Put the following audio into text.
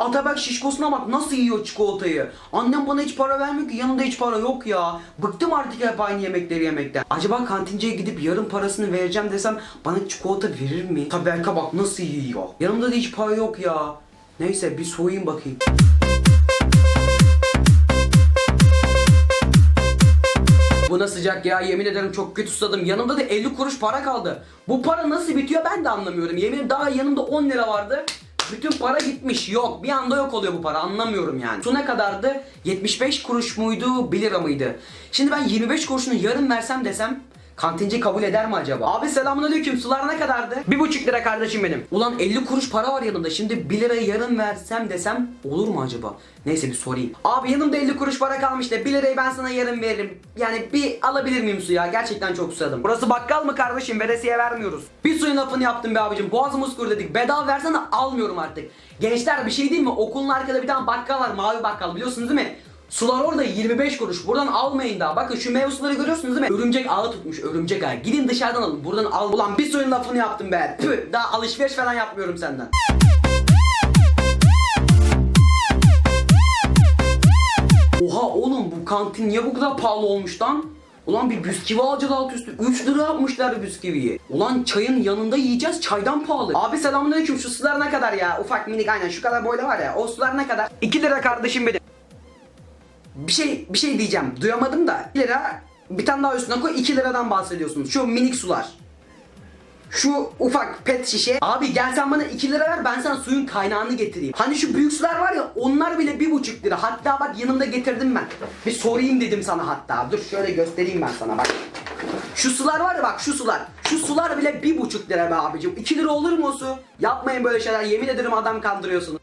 Atabek şişkosuna bak nasıl yiyor çikolatayı. Annem bana hiç para vermiyor ki yanında hiç para yok ya. Bıktım artık hep aynı yemekleri yemekten. Acaba kantinciye gidip yarım parasını vereceğim desem bana çikolata verir mi? Tabelka bak nasıl yiyor. Yanımda da hiç para yok ya. Neyse bir soyayım bakayım. Bu da sıcak ya yemin ederim çok kötü susadım. Yanımda da 50 kuruş para kaldı. Bu para nasıl bitiyor ben de anlamıyorum. Yemin ederim daha yanımda 10 lira vardı. Bütün para gitmiş. Yok bir anda yok oluyor bu para anlamıyorum yani. Su ne kadardı? 75 kuruş muydu 1 lira mıydı? Şimdi ben 25 kuruşunu yarım versem desem Kantinci kabul eder mi acaba? Abi selamünaleyküm. Sular ne kadardı? Bir buçuk lira kardeşim benim. Ulan 50 kuruş para var yanımda. Şimdi 1 lirayı yarım versem desem olur mu acaba? Neyse bir sorayım. Abi yanımda 50 kuruş para kalmış da 1 lirayı ben sana yarım veririm. Yani bir alabilir miyim su ya? Gerçekten çok susadım. Burası bakkal mı kardeşim? Veresiye vermiyoruz. Bir suyun lafını yaptım be abicim. Boğazımız kur dedik. Bedava versene almıyorum artık. Gençler bir şey değil mi? Okulun arkada bir tane bakkal var. Mavi bakkal biliyorsunuz değil mi? Sular orada 25 kuruş. Buradan almayın daha. Bakın şu meyve suları görüyorsunuz değil mi? Örümcek ağı tutmuş. Örümcek ağı. Gidin dışarıdan alın. Buradan al. Ulan bir suyun lafını yaptım be. Püh. Daha alışveriş falan yapmıyorum senden. Oha oğlum bu kantin niye bu kadar pahalı olmuş lan? Ulan bir bisküvi alacağız alt üstü. 3 lira yapmışlar bisküviyi. Ulan çayın yanında yiyeceğiz çaydan pahalı. Abi selamünaleyküm şu sular ne kadar ya? Ufak minik aynen şu kadar boyda var ya. O sular ne kadar? 2 lira kardeşim benim. Bir şey bir şey diyeceğim. Duyamadım da. 1 lira bir tane daha üstüne koy 2 liradan bahsediyorsunuz. Şu minik sular. Şu ufak pet şişe. Abi gel sen bana 2 lira ver ben sana suyun kaynağını getireyim. Hani şu büyük sular var ya onlar bile bir buçuk lira. Hatta bak yanımda getirdim ben. Bir sorayım dedim sana hatta. Dur şöyle göstereyim ben sana bak. Şu sular var ya bak şu sular. Şu sular bile bir buçuk lira be abicim. 2 lira olur mu su? Yapmayın böyle şeyler yemin ederim adam kandırıyorsunuz.